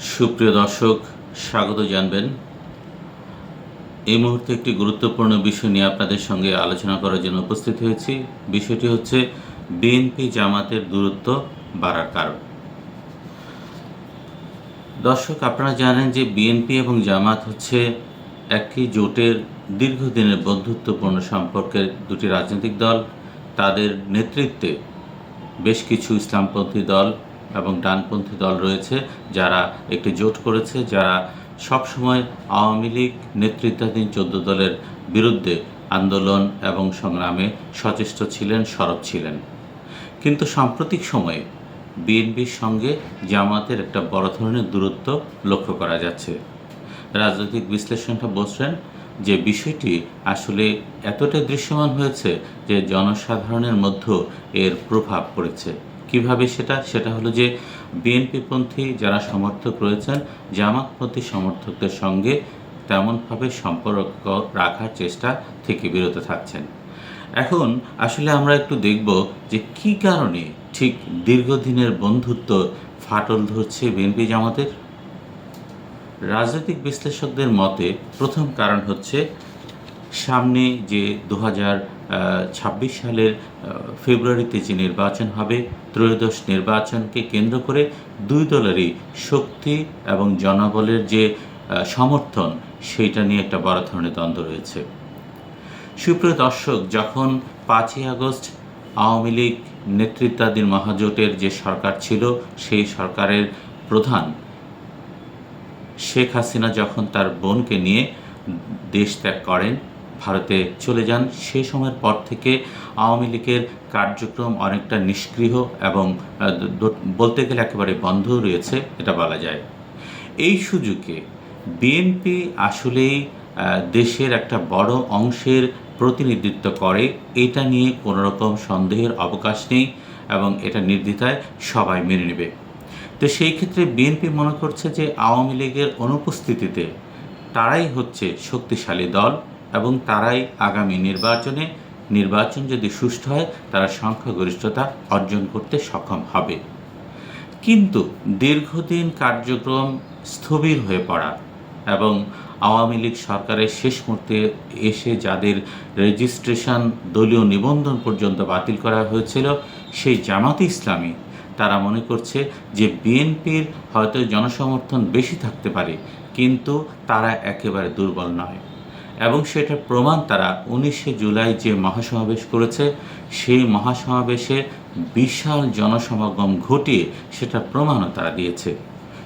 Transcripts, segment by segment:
সুপ্রিয় দর্শক, স্বাগত জানবেন। এই মুহূর্তে একটি গুরুত্বপূর্ণ বিষয় নিয়ে আপনাদের সঙ্গে আলোচনা করার জন্য উপস্থিত হয়েছি। বিষয়টি হচ্ছে, বিএনপি জামাতের দূরত্ব বাড়ার কারণ। দর্শক, আপনারা জানেন যে বিএনপি এবং জামাত হচ্ছে একটি জোটের দীর্ঘদিনের বন্ধুত্বপূর্ণ সম্পর্কের দুটি রাজনৈতিক দল। তাদের নেতৃত্বে বেশ কিছু ইসলামপন্থী দল এবং ডানপন্থী দল রয়েছে যারা একটি জোট করেছে, যারা সবসময় আওয়ামী লীগ নেতৃত্বাধীন চোদ্দ দলের বিরুদ্ধে আন্দোলন এবং সংগ্রামে সচেষ্ট ছিলেন, সরব ছিলেন। কিন্তু সাম্প্রতিক সময়ে বিএনপির সঙ্গে জামাতের একটা বড় ধরনের দূরত্ব লক্ষ্য করা যাচ্ছে। রাজনৈতিক বিশ্লেষণটা বলছেন যে বিষয়টি আসলে এতটাই দৃশ্যমান হয়েছে যে জনসাধারণের মধ্যেও এর প্রভাব পড়েছে। কীভাবে সেটা? সেটা হলো যে বিএনপিপন্থী যারা সমর্থক রয়েছেন, জামাতপন্থী সমর্থকদের সঙ্গে তেমনভাবে সম্পর্ক রাখার চেষ্টা থেকে বিরত থাকছেন। এখন আসলে আমরা একটু দেখব যে কি কারণে ঠিক দীর্ঘদিনের বন্ধুত্ব ফাটল ধরছে বিএনপি জামাতের। রাজনৈতিক বিশ্লেষকদের মতে প্রথম কারণ হচ্ছে সামনে যে দু হাজার ছাব্বিশ সালের ফেব্রুয়ারিতে যে নির্বাচন হবে, ত্রয়োদশ নির্বাচনকে কেন্দ্র করে দুই দলেরই শক্তি এবং জনবলের যে সমর্থন, সেইটা নিয়ে একটা বড় ধরনের দ্বন্দ্ব রয়েছে। সুপ্রিয় দর্শক, যখন পাঁচই আগস্ট আওয়ামী লীগ নেতৃত্বাধীন মহাজোটের যে সরকার ছিল, সেই সরকারের প্রধান শেখ হাসিনা যখন তার বোনকে নিয়ে দেশ ত্যাগ করেন ভারতে চলে যান। সে সময়ের পর থেকে আওয়ামী লীগের কার্যক্রম অনেকটা নিষ্ক্রিয় এবং বলতে গেলে একেবারে বন্ধ রয়েছে, এটা বলা যায়। এই সুযোগে বিএনপি আসলেই দেশের একটা বড় অংশের প্রতিনিধিত্ব করে। এটা নিয়ে কোনো রকম সন্দেহের অবকাশ নেই এবং এটা নির্দ্বিধায় সবাই মেনে নেবে। তো সেই ক্ষেত্রে বিএনপি মনে করছে যে আওয়ামী লীগের অনুপস্থিতিতে তারাই হচ্ছে শক্তিশালী দল। এবং তারাই আগামী নির্বাচনে, নির্বাচন যদি সুষ্ঠু হয়, তারা সংখ্যাগরিষ্ঠতা অর্জন করতে সক্ষম হবে। কিন্তু দীর্ঘদিন কার্যক্রম স্থবির হয়ে পড়া এবং আওয়ামী লীগ সরকারের শেষ মুহূর্তে এসে যাদের রেজিস্ট্রেশন দলীয় নিবন্ধন পর্যন্ত বাতিল করা হয়েছিল, সেই জামাতে ইসলামী, তারা মনে করছে যে বিএনপির হয়তো জনসমর্থন বেশি থাকতে পারে, কিন্তু তারা একেবারে দুর্বল নয়। এবং সেটার প্রমাণ তারা উনিশে জুলাই যে মহাসমাবেশ করেছে, সেই মহাসমাবেশে বিশাল জনসমাগম ঘটিয়ে সেটা প্রমাণও তারা দিয়েছে।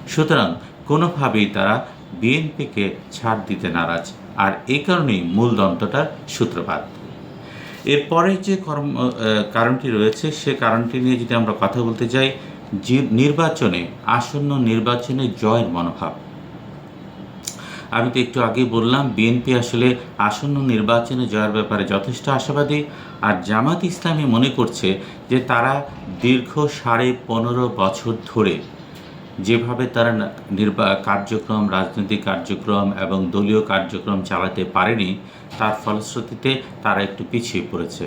সুতরাং কোনোভাবেই তারা বিএনপিকে ছাড় দিতে নারাজ। আর এই কারণেই মূল দন্তটার সূত্রপাত। এরপরে যে কর্ম কারণটি রয়েছে, সে কারণটি নিয়ে যদি আমরা কথা বলতে যাই নির্বাচনে আসন্ন নির্বাচনে জয়ের মনোভাব। আমি তো একটু আগেই বললাম বিএনপি আসলে আসন্ন নির্বাচনে জয়ের ব্যাপারে যথেষ্ট আশাবাদী। আর জামাত ইসলামী মনে করছে যে তারা দীর্ঘ সাড়ে পনেরো বছর ধরে যেভাবে তারা নির্বা কার্যক্রম, রাজনৈতিক কার্যক্রম এবং দলীয় কার্যক্রম চালাতে পারেনি, তার ফলশ্রুতিতে তারা একটু পিছিয়ে পড়েছে।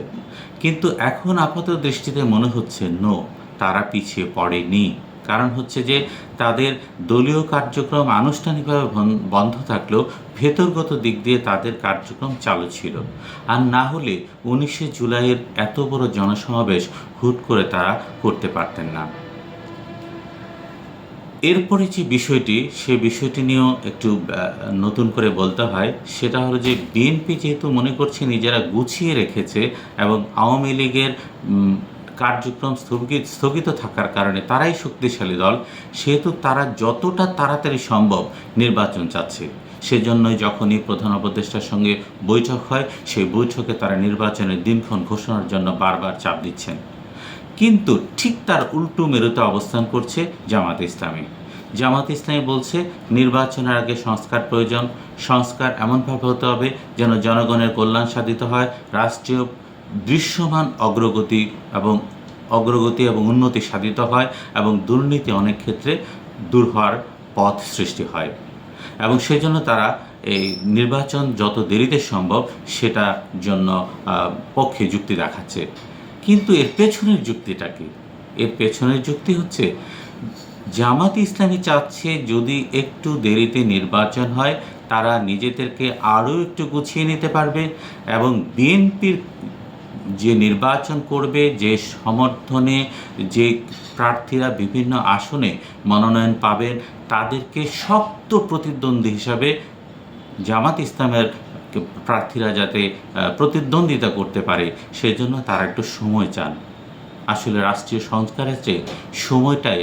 কিন্তু এখন আপাত দৃষ্টিতে মনে হচ্ছে, নো, তারা পিছিয়ে পড়েনি। কারণ হচ্ছে যে তাদের দলীয় কার্যক্রম আনুষ্ঠানিকভাবে বন্ধ থাকলেও ভেতরগত দিক দিয়ে তাদের কার্যক্রম চালু ছিল। আর না হলে উনিশে জুলাইয়ের এত বড় জনসমাবেশ হুট করে তারা করতে পারতেন না। এরপরে যে বিষয়টি, সে বিষয়টি নিয়েও একটু নতুন করে বলতে হয়, সেটা হলো যে বিএনপি যেহেতু মনে করছে নিজেরা গুছিয়ে রেখেছে এবং আওয়ামী লীগের কার্যক্রম স্থগিত স্থগিত থাকার কারণে তারাই শক্তিশালী দল, সেহেতু তারা যতটা তাড়াতাড়ি সম্ভব নির্বাচন চাচ্ছে। সেজন্যই যখনই প্রধান উপদেষ্টার সঙ্গে বৈঠক হয়, সেই বৈঠকে তারা নির্বাচনের দিনক্ষণ ঘোষণার জন্য বারবার চাপ দিচ্ছেন। কিন্তু ঠিক তার উল্টো মেরুতে অবস্থান করছে জামাত ইসলামী। জামাত ইসলামী বলছে, নির্বাচনের আগে সংস্কার প্রয়োজন। সংস্কার এমনভাবে হতে হবে যেন জনগণের কল্যাণ সাধিত হয়, রাষ্ট্রীয় দৃশ্যমান অগ্রগতি এবং অগ্রগতি এবং উন্নতি সাধিত হয় এবং দুর্নীতি অনেক ক্ষেত্রে দূর হওয়ার পথ সৃষ্টি হয়। এবং সেই জন্য তারা এই নির্বাচন যত দেরিতে সম্ভব সেটা জন্য পক্ষে যুক্তি দেখাচ্ছে। কিন্তু এর পেছনের যুক্তিটা কি? এর পেছনের যুক্তি হচ্ছে, জামাত ইসলামী চাচ্ছে যদি একটু দেরিতে নির্বাচন হয়, তারা নিজেদেরকে আরও একটু গুছিয়ে নিতে পারবে এবং বিএনপির যে নির্বাচন করবে, যে সমর্থনে যে প্রার্থীরা বিভিন্ন আসনে মনোনয়ন পাবেন, তাদেরকে শক্ত প্রতিদ্বন্দ্বী হিসাবে জামাত ইসলামের প্রার্থীরা যাতে প্রতিদ্বন্দ্বিতা করতে পারে, সেজন্য তারা একটু সময় চান। আসলে রাষ্ট্রীয় সংস্কারের চেয়ে সময়টাই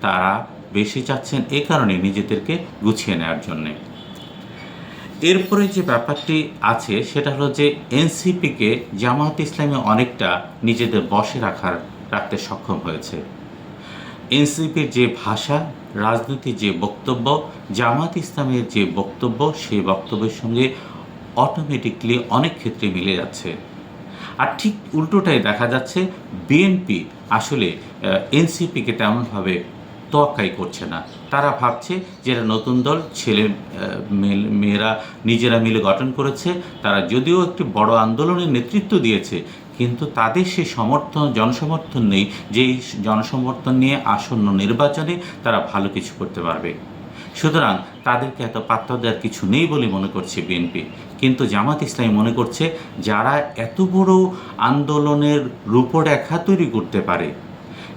তারা বেশি চাচ্ছেন, এ কারণে নিজেদেরকে গুছিয়ে নেওয়ার জন্যে। এরপরে যে ব্যাপারটি আছে, সেটা হলো যে এনসিপিকে জামায়াত ইসলামী অনেকটা নিজেদের বশে রাখার, রাখতে সক্ষম হয়েছে। এনসিপির যে ভাষা, রাজনীতির যে বক্তব্য জামাত ইসলামের যে বক্তব্য, সেই বক্তব্যের সঙ্গে অটোমেটিকলি অনেক ক্ষেত্রে মিলে যাচ্ছে। আর ঠিক উল্টোটাই দেখা যাচ্ছে, বিএনপি আসলে এনসিপিকে তেমনভাবে তোয়াক্কাই করছে না। তারা ভাবছে যে এরা নতুন দল, ছেলে মেয়ে- মেয়েরা নিজেরা মিলে গঠন করেছে। তারা যদিও একটি বড় আন্দোলনের নেতৃত্ব দিয়েছে, কিন্তু তাদের সেই সমর্থন, জনসমর্থন নেই যেই জনসমর্থন নিয়ে আসন্ন নির্বাচনে তারা ভালো কিছু করতে পারবে। সুতরাং তাদেরকে এত পাত্তা দেওয়ার কিছু নেই বলে মনে করছে বিএনপি। কিন্তু জামাত ইসলামী মনে করছে, যারা এত বড় আন্দোলনের রূপরেখা তৈরি করতে পারে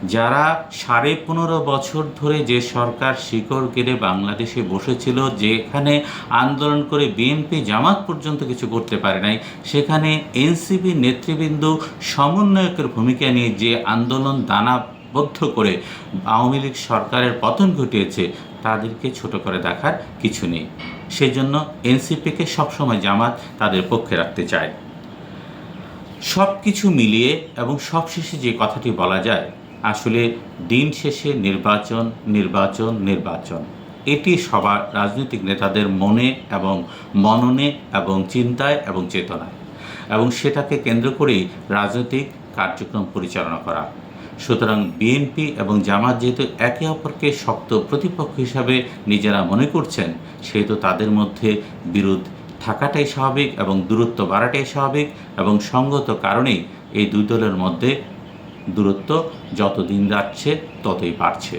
যারা সাড়ে পনেরো বছর ধরে যে সরকার শিকড় কেড়ে বাংলাদেশে বসেছিল, যেখানে আন্দোলন করে বিএনপি জামাত পর্যন্ত কিছু করতে পারে নাই, সেখানে এনসিপি নেতৃবৃন্দ সমন্বয়কের ভূমিকা নিয়ে যে আন্দোলন দানাবদ্ধ করে আওয়ামী লীগ সরকারের পতন ঘটিয়েছে, তাদেরকে ছোট করে দেখার কিছু নেই। সেজন্য এনসিপিকে সবসময় জামাত তাদের পক্ষে রাখতে চায়। সব কিছু মিলিয়ে এবং সবশেষে যে কথাটি বলা যায় আসলে দিন শেষে নির্বাচন নির্বাচন নির্বাচন। এটি সবার রাজনৈতিক নেতাদের মনে এবং মননে এবং চিন্তায় এবং চেতনায়। এবং সেটাকে কেন্দ্র করেই রাজনৈতিক কার্যক্রম পরিচালনা করা। সুতরাং বিএনপি এবং জামাত যেহেতু একে অপরকে শক্ত প্রতিপক্ষ হিসাবে নিজেরা মনে করছেন, সেহেতু তাদের মধ্যে বিরোধ থাকাটাই স্বাভাবিক এবং দূরত্ব বাড়াটাই স্বাভাবিক এবং সঙ্গত কারণেই এই দুই দলের মধ্যে দূরত্ব যত দিন যাচ্ছে ততই বাড়ছে।